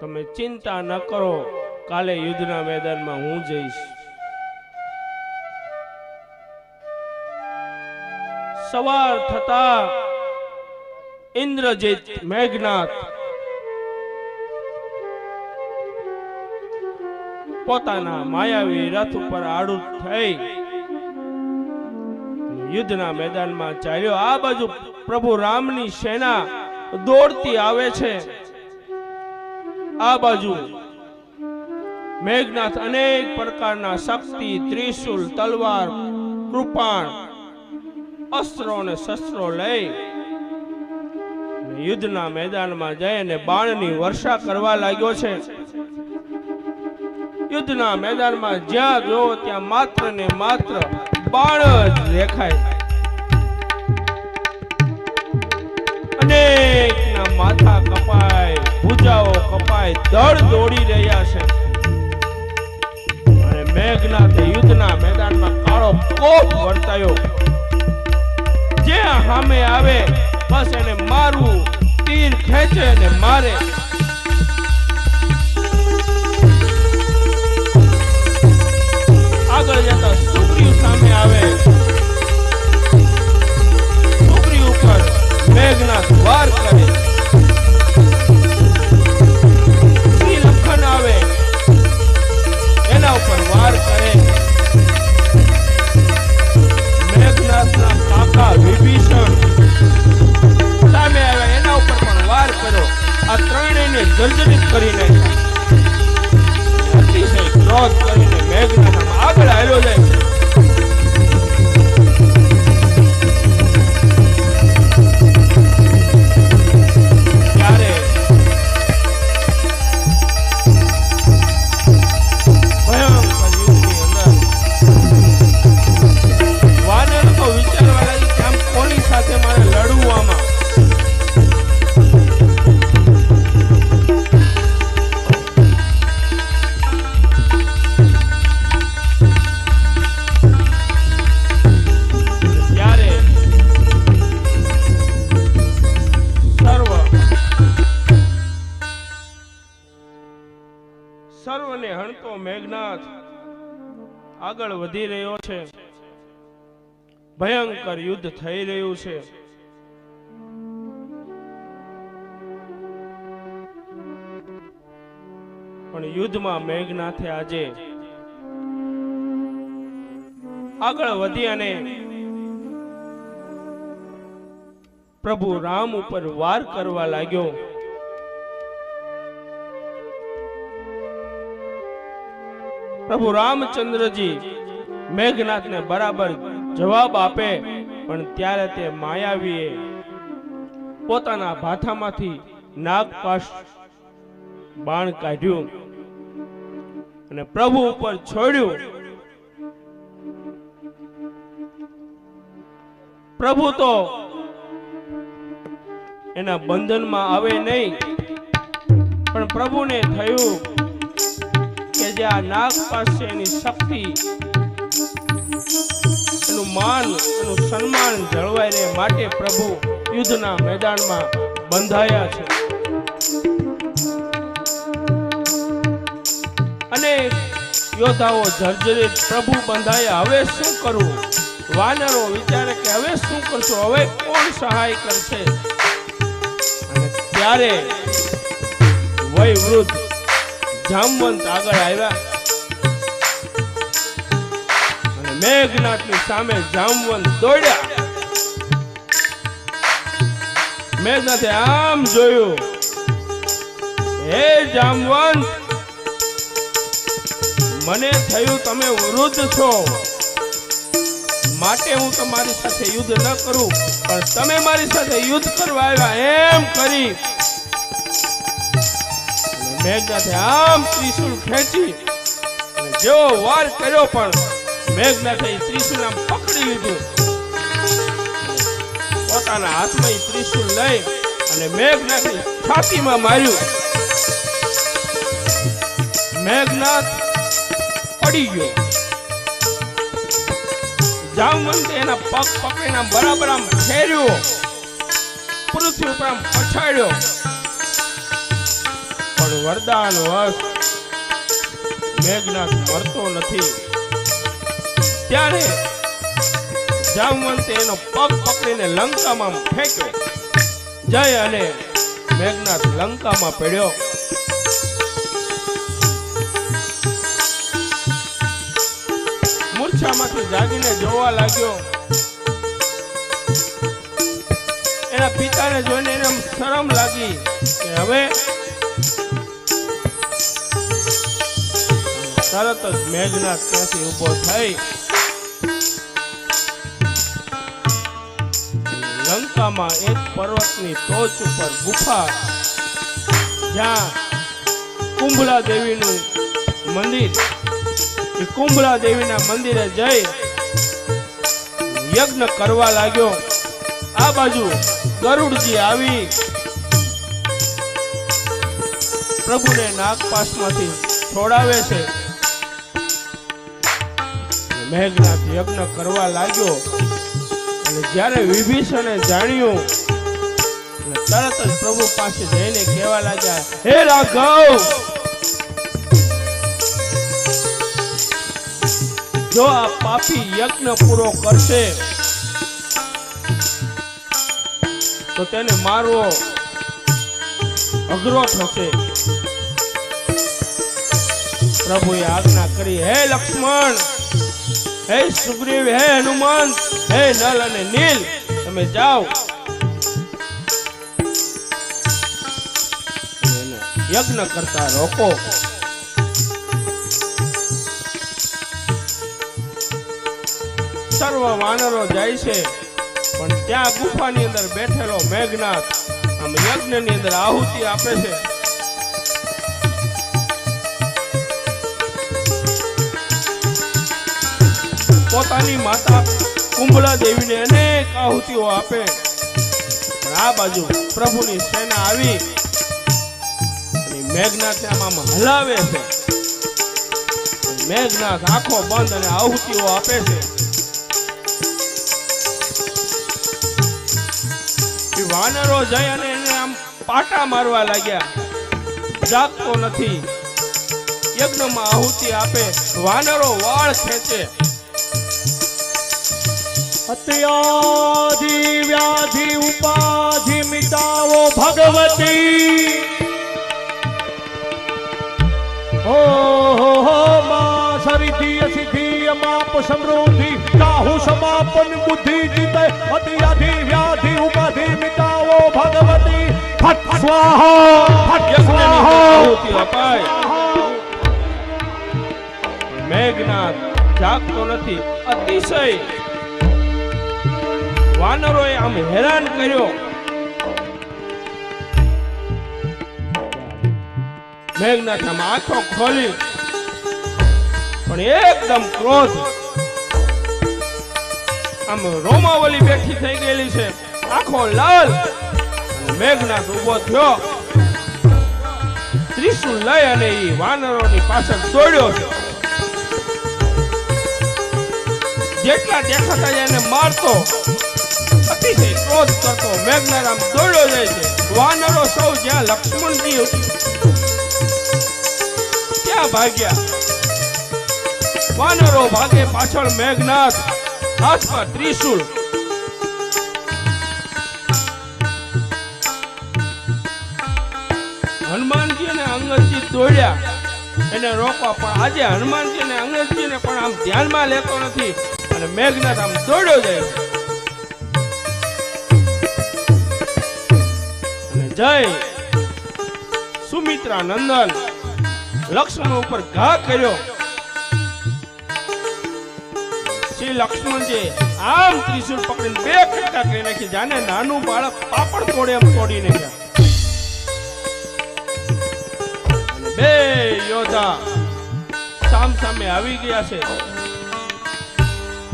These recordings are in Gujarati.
તમે ચિંતા ન કરો. કાલે યુદ્ધના મેદાનમાં હું જઈશ. સવાર થતા ઇન્દ્રજીત મેઘનાથ પોતાના માયાવી રથ ઉપર આડું થઈ યુદ્ધના મેદાનમાં ચાલ્યો. આ બાજુ પ્રભુ રામની સેના દોડતી આવે છે. આ બાજુ મેઘનાથ અનેક પ્રકારના શક્તિ, ત્રિશુલ, તલવાર, કૃપાણ, અસ્ત્રો અને શસ્ત્રો લઈ યુદ્ધના મેદાનમાં જઈ અને બાણની વર્ષા કરવા લાગ્યો છે. યુદ્ધના મેદાનમાં જ્યાં જોવો ત્યાં માત્ર ને માત્ર બાણ જ દેખાય. કોપ વર્તાયો. જે સામે આવે, બસ એને મારવું તીર ખેંચે ને મારે. આગળ જતા સુગ્રીવ સામે આવે. સુગ્રીવ ઉપર મેઘના દ્વાર કરે. સર્વને હણતો મેઘનાથ આગળ વધી રહ્યો છે. ભયંકર યુદ્ધ થઈ રહ્યું છે. પણ યુદ્ધમાં મેઘનાથે આજે આગળ વધી અને પ્રભુ રામ ઉપર વાર કરવા લાગ્યો. પ્રભુ રામચંદ્રજી મેઘનાથને બરાબર જવાબ આપે, પણ ત્યારે તે માયાવીએ પોતાના ભાથામાંથી નાગપાશ બાણ કાઢ્યું અને પ્રભુ ઉપર છોડ્યું. પ્રભુ તો એના બંધનમાં આવે નહીં, પણ પ્રભુને થયું કે જે આ નાગ પાસે એની શક્તિ, એનું માન, એનું સન્માન જળવાય રહે માટે પ્રભુ યુદ્ધના મેદાનમાં બંધાયા છે. અને યોદ્ધાઓ જર્જરિત પ્રભુ બંધાયા. હવે શું કરવું વાનરો વિચારે કે હવે શું કરશું? હવે કોણ સહાય કરશે? ત્યારે વય વૃદ્ધ જામવંત આગળ આવ્યા. અને મેઘનાથની સામે જામવંત દોડ્યા. મેઘનાથે આમ જોયું, હે જામવંત મને થયું તમે વૃદ્ધ છો. માટે હું તમારી સાથે યુદ્ધ ન કરું, પણ તમે મારી સાથે યુદ્ધ કરવા આવ્યા. એમ કરી મેઘનાથે આમ ત્રિશુલ ખેંચી જેવો વાર કર્યો પણ મેઘનાથે ત્રિશુલ આમ પકડી લીધું. પોતાના હાથમાં ત્રિશુલ લઈ અને મેઘનાથે છાતીમાં માર્યું. મેઘનાથ પડી ગયો. જામવંતે એના પગ પકડીને બરાબર આમ ફેર્યો પૃથ્વી ઉપર આમ પછાડ્યો. પણ વરદાન વશ મેઘનાથ મરતો નથી. ત્યારે જામવંતે એનો પગ પકડીને લંકામાં ફેંક્યો. જય અને મેઘનાથ લંકામાં પડ્યો. મૂર્છામાંથી જાગીને જોવા લાગ્યો. એના પિતાને જોઈને એને શરમ લાગી કે હવે તરત જ મેઘના ત્યાંથી ઊભો થઈ લંકામાં એક પર્વતની ટોચ ઉપર ગુફા. જ્યાં કુંભલા દેવીનું મંદિર. એ કુંભળા દેવીના મંદિરે જઈ યજ્ઞ કરવા લાગ્યો. આ બાજુ ગરુડજી આવી પ્રભુને નાગપાસમાંથી છોડાવે છે. મેઘનાથ યજ્ઞ કરવા લાગ્યો. અને જ્યારે વિભીષણે જાણ્યું તરત જ પ્રભુ પાસે જઈને કહેવા લાગ્યા, હે રાઘવ! જો આ પાપી યજ્ઞ પૂરો કરશે, તો તેને મારવો અઘરો થશે. પ્રભુએ આજ્ઞા કરી, હે લક્ષ્મણ! હે સુગ્રીવ, હે હનુમાન, હે નલ અને નીલ, તમે જાઓ. યજ્ઞ કરતા રોકો. સર્વ વાનરો જાય છે, પણ ત્યાં ગુફાની અંદર બેઠેલો મેઘનાથ આમ યજ્ઞની અંદર આહુતિ આપે છે. પોતાની માતા કુંભલા દેવીને અનેક આહુતિઓ આપે. આ બાજુ પ્રભુની સેના આવી મેઘનાથ આમ હલાવે છે. મેઘનાથ આંખો બંધ અને આહુતિઓ આપે છે. વાનરો જઈ અને એને આમ પાટા મારવા લાગ્યા. જાગતો નથી. યજ્ઞમાં આહુતિ આપે. વાનરો વાળ ખેંચે. અત્યાધિ વ્યાધિ ઉપાધિ મિટાવો ભગવતી હો હો હો મા સરિધિ સિદ્ધિ અમાપ સમૃદ્ધિ કાહુ સમાપન બુદ્ધિ જીતે અત્યાધિ વ્યાધિ ઉપાધિ મિટાવો ભગવતી ફટ સ્વાહા ફટ યજ્ઞની અંદર સ્વાહા આહુતિ અપાય મેઘનાથ જાગતો નથી અતિશય વાનરોએ આમ હેરાન કર્યો. મેઘનાથ આમ આંખો ખોલી. પણ એકદમ ક્રોધ. આમ રોમાવલી બેઠી થઈ ગયેલી છે. આખો લાલ. મેઘનાથ ઊભો થયો. ત્રિશુલ લઈ અને એ વાનરોની પાછળ દોડ્યો છે. જેટલા દેખાતા એને મારતો. ક્રોધ કરતો મેઘનારામ દોડ્યો જાય છે. વાનરો સૌ જ્યાં લક્ષ્મણજી ત્યાં ભાગ્યા? વાનરો ભાગે પાછળ મેઘનાથ. હાથમાં ત્રિશુલ હનુમાનજી અને અંગદજી દોડ્યા એને રોકવા પણ આજે હનુમાનજી અને અંગદજીને પણ આમ ધ્યાનમાં લેતો નથી. અને મેઘનાથ આમ દોડ્યો જાય જય. સુમિત્રા નંદન લક્ષ્મણ ઉપર ઘા કર્યો. શ્રી લક્ષ્મણજી આમ ત્રિશુલ પકડીને બે ખટકા કરી નાખી જાને નાનું બાળક પાપડ તોડે એમ તોડી નાખ્યા. બે યોદ્ધા સામ સામે આવી ગયા છે.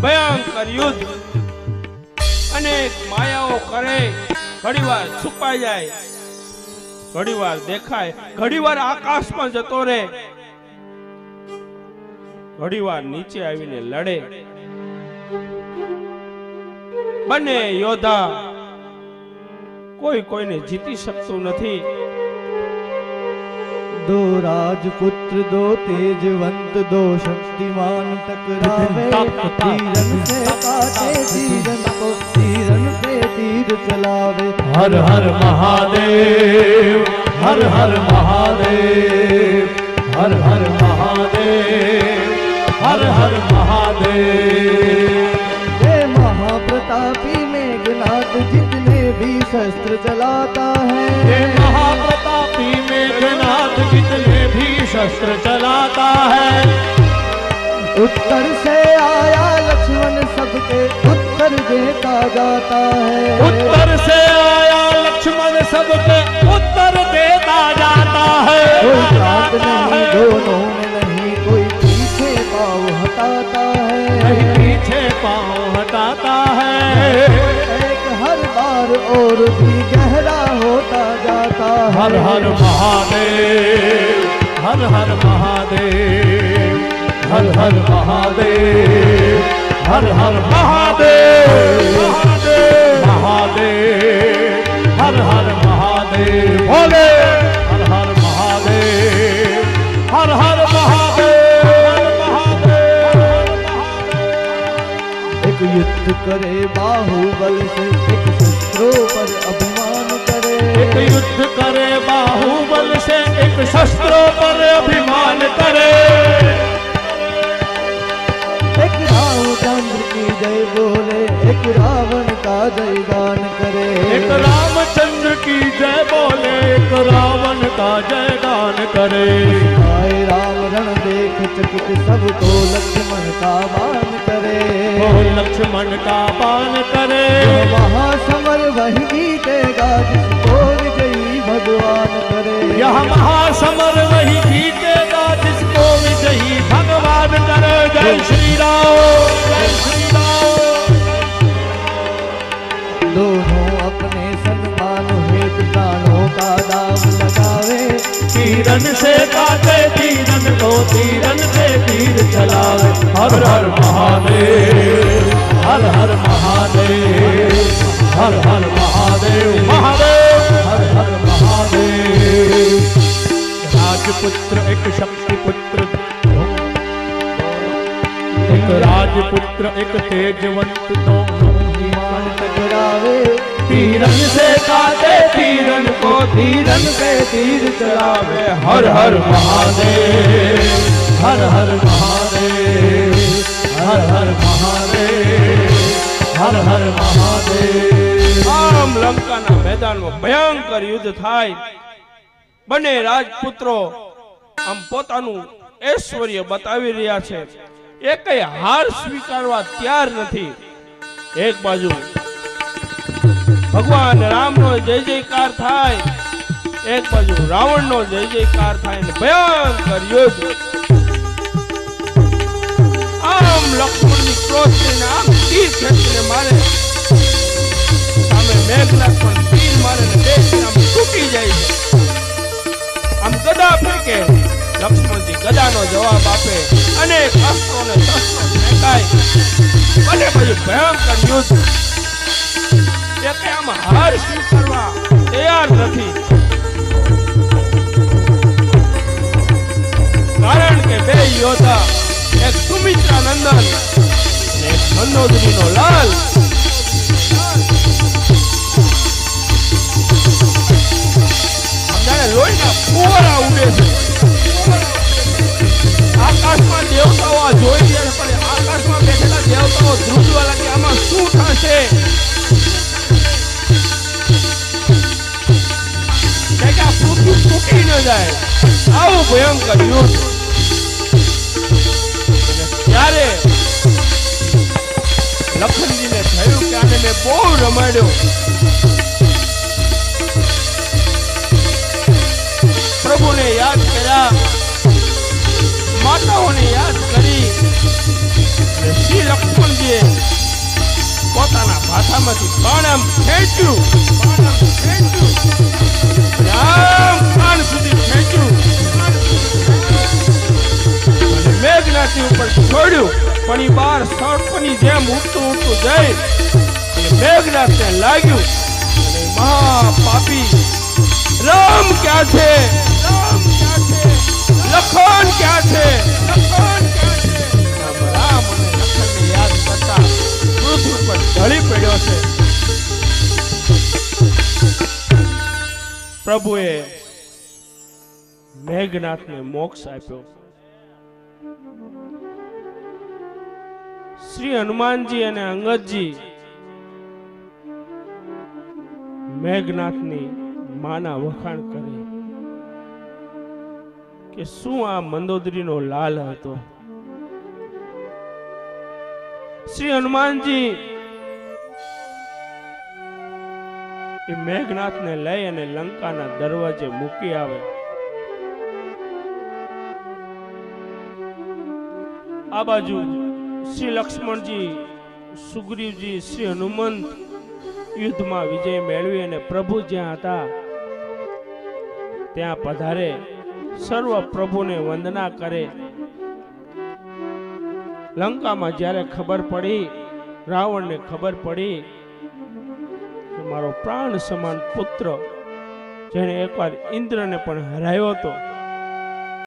ભયંકર યુદ્ધ. અનેક માયાઓ કરે, ઘડીવાર છુપાઈ જાય. ઘડીવાર દેખાય ઘડીવાર આકાશમાં જતો રહે. ઘડીવાર નીચે આવીને લડે. બંને યોદ્ધા કોઈ કોઈને જીતી શકતું નથી. દો રાજપુત્ર દો તેજવંત દો શક્તિમાન ટકરાવે. તીરન સે કાટે જીવન કો तीर चलावे हर हर महादेव हर हर महादेव हर हर महादेव हर हर महादेव। हे महाप्रतापी मेघनाथ जितने भी शस्त्र चलाता है। हे महाप्रतापी मेघनाथ जितने भी शस्त्र चलाता है। उत्तर से आया लक्ष्मण सबके उत्तर देता जाता है। उत्तर से आया लक्ष्मण सबके उत्तर देता जाता है। कोई साथ नहीं दोनों में नहीं कोई पीछे पाँव हटाता नहीं है पीछे पाँव हटाता है। एक हर बार और भी गहरा होता जाता है। हर हर महादेव हर हर महादेव हर हर महादेव। હર હર મહાદેવ મહાદેવ મહાદેવ હર હર મહાદેવ ભોલે હર હર મહાદેવ હર હર મહાદેવ એક યુદ્ધ કરે બાહુબલ સે એક શસ્ત્રો પર અભિમાન કરે એક યુદ્ધ કરે બાહુબલ સે એક શસ્ત્રો પર અભિમાન કરે जय बोले एक रावण का जय गान करे एक रामचंद्र की जय बोले एक रावण का जय गान करे आए राम रण देख चकित सबको लक्ष्मण का मान करे वो लक्ष्मण का पान करे महासमर वही जीतेगा जिसको विजयी भगवान करे यह महासमर वही जीतेगा जिसको विजयी भगवान करे जय श्री राम जय श्री राम का दाव लगावे तीरन से काटे तीरन को तीरन से तीर चलावे। हर हर महादेव, हर हर महादेव, हर हर महादेव महादेव हर हर महादेव। राजपुत्र एक शक्ति पुत्र एक राजपुत्र, एक तेजवंत मान टकरावे तीरन से काटे तीरन को तीरन पे तीर चलावे हर हर महादेव हर हर महादेव हर हर महादेव हर हर महादेव આમ લંકાના મેદાનમાં ભયંકર યુદ્ધ થાય બંને રાજપુત્રો આમ પોતાનું ઐશ્વર્ય બતાવી રહ્યા છે એ કઈ હાર સ્વીકારવા તૈયાર નથી એક બાજુ ભગવાન રામનો જય જયકાર થાય એક બાજુ રાવણનો જય જયકાર થાય ને ભયંકર યુદ્ધ. આમ લક્ષ્મણની ક્રોધ થઈને આમ તીર ખેંચીને મારે. સામે મેઘનાથ પણ તીર મારે ને આમ તૂટી જાય છે. આમ ગદા ફેંકે. લક્ષ્મણજી ગદાનો જવાબ આપે. અનેક અસ્ત્રો ને શસ્ત્રો ફેંકાય. અને પછી ભયંકર યુદ્ધ. એટલે આમ હાર સ્વીકારવા તૈયાર નથી. તૂટી જાય આવું ભયંકર યુદ્ધ ત્યારે લખનજીને થયું કે આને મેં બહુ રમાડ્યો પ્રભુને યાદ કર્યા માતાઓને યાદ કરી શ્રી લક્ષ્મણજીએ પોતાના ભાષામાંથી આમ ખેંચ્યું. કાન સુધી ખેંચ્યું. મેઘનાથી ઉપર છોડ્યું. પણ એ બાર સર્પની જેમ ઉડતું ઉડતું જઈ. મેઘનાથને લાગ્યું. અને મહાપાપી, રામ ક્યાં છે? રામ ક્યાં છે? ઢળી પડ્યો છે. પ્રભુએ મેઘનાથને મોક્ષ આપ્યો. શ્રી હનુમાનજી અને અંગદજી મેઘનાથની માના વખાણ કરે કે શું આ મંદોદરીનો લાલ હતો? શ્રી હનુમાનજી એ મેઘનાથને લઈ અને લંકાના દરવાજે મૂકી આવે. આ બાજુ શ્રી લક્ષ્મણજી, સુગ્રીવજી, શ્રી હનુમંત યુદ્ધમાં વિજય મેળવી અને પ્રભુ જ્યાં હતા, ત્યાં પધારે. સર્વ પ્રભુને વંદના કરે. લંકામાં જ્યારે ખબર પડી, રાવણને ખબર પડી મારો પ્રાણ સમાન પુત્ર જેણે એકવાર ઇન્દ્રને પણ હરાયો હતો.